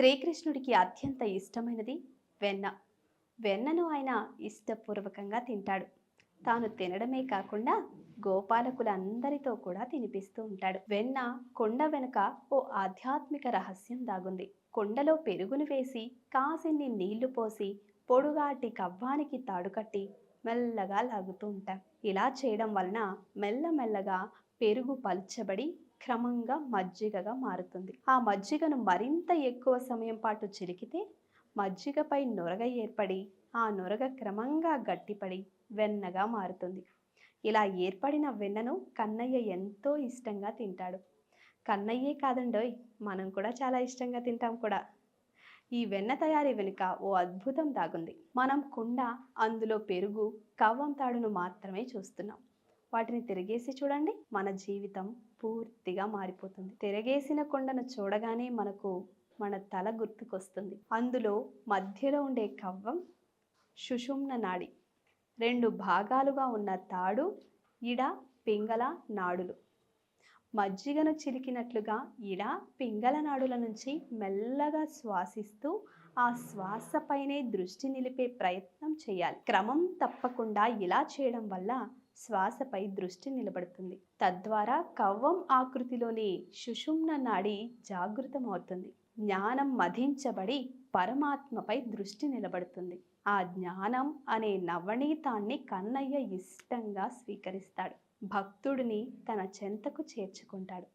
శ్రీకృష్ణుడికి అత్యంత ఇష్టమైనది వెన్న. వెన్నను ఆయన ఇష్టపూర్వకంగా తింటాడు. తాను తినడమే కాకుండా గోపాలకులందరితో కూడా తినిపిస్తూ ఉంటాడు. వెన్న కొండ వెనుక ఓ ఆధ్యాత్మిక రహస్యం దాగుంది. కొండలో పెరుగును వేసి కాసిన్ని నీళ్ళు పోసి పొడుగాటి కవ్వానికి తాడు కట్టి మెల్లగా లాగుతూ ఉంటాం ఇలా చేయడం వలన మెల్లమెల్లగా పెరుగు పల్చబడి క్రమంగా మజ్జిగగా మారుతుంది. ఆ మజ్జిగను మరింత ఎక్కువ సమయం పాటు చిలికితే మజ్జిగపై నొరగ ఏర్పడి ఆ నొరగ క్రమంగా గట్టిపడి వెన్నగా మారుతుంది. ఇలా ఏర్పడిన వెన్నను కన్నయ్య ఎంతో ఇష్టంగా తింటాడు. కన్నయ్యే కాదండోయ్ మనం కూడా చాలా ఇష్టంగా తింటాం కూడా. ఈ వెన్న తయారీ వెనుక ఓ అద్భుతం దాగుంది. మనం కుండ అందులో పెరుగు కవ్వం తాడును మాత్రమే చూస్తున్నాం. వాటిని తిరిగేసి చూడండి మన జీవితం పూర్తిగా మారిపోతుంది. తిరగేసిన కొండను చూడగానే మనకు మన తల గుర్తుకొస్తుంది. అందులో మధ్యలో ఉండే కవ్వం సుషుమ్న నాడి. రెండు భాగాలుగా ఉన్న తాడు ఇడ పింగళ నాడులు. మజ్జిగను చిలికినట్లుగా ఇడ పింగళ నాడుల నుంచి మెల్లగా శ్వాసిస్తూ ఆ శ్వాసపైనే దృష్టి నిలిపే ప్రయత్నం చేయాలి. క్రమం తప్పకుండా ఇలా చేయడం వల్ల శ్వాసపై దృష్టి నిలబడుతుంది. తద్వారా కవ్వం ఆకృతిలోని సుషుమ్న నాడి జాగృతమవుతుంది. జ్ఞానం మధించబడి పరమాత్మపై దృష్టి నిలబడుతుంది. ఆ జ్ఞానం అనే నవనీతాన్ని కన్నయ్య ఇష్టంగా స్వీకరిస్తాడు. భక్తుడిని తన చెంతకు చేర్చుకుంటాడు.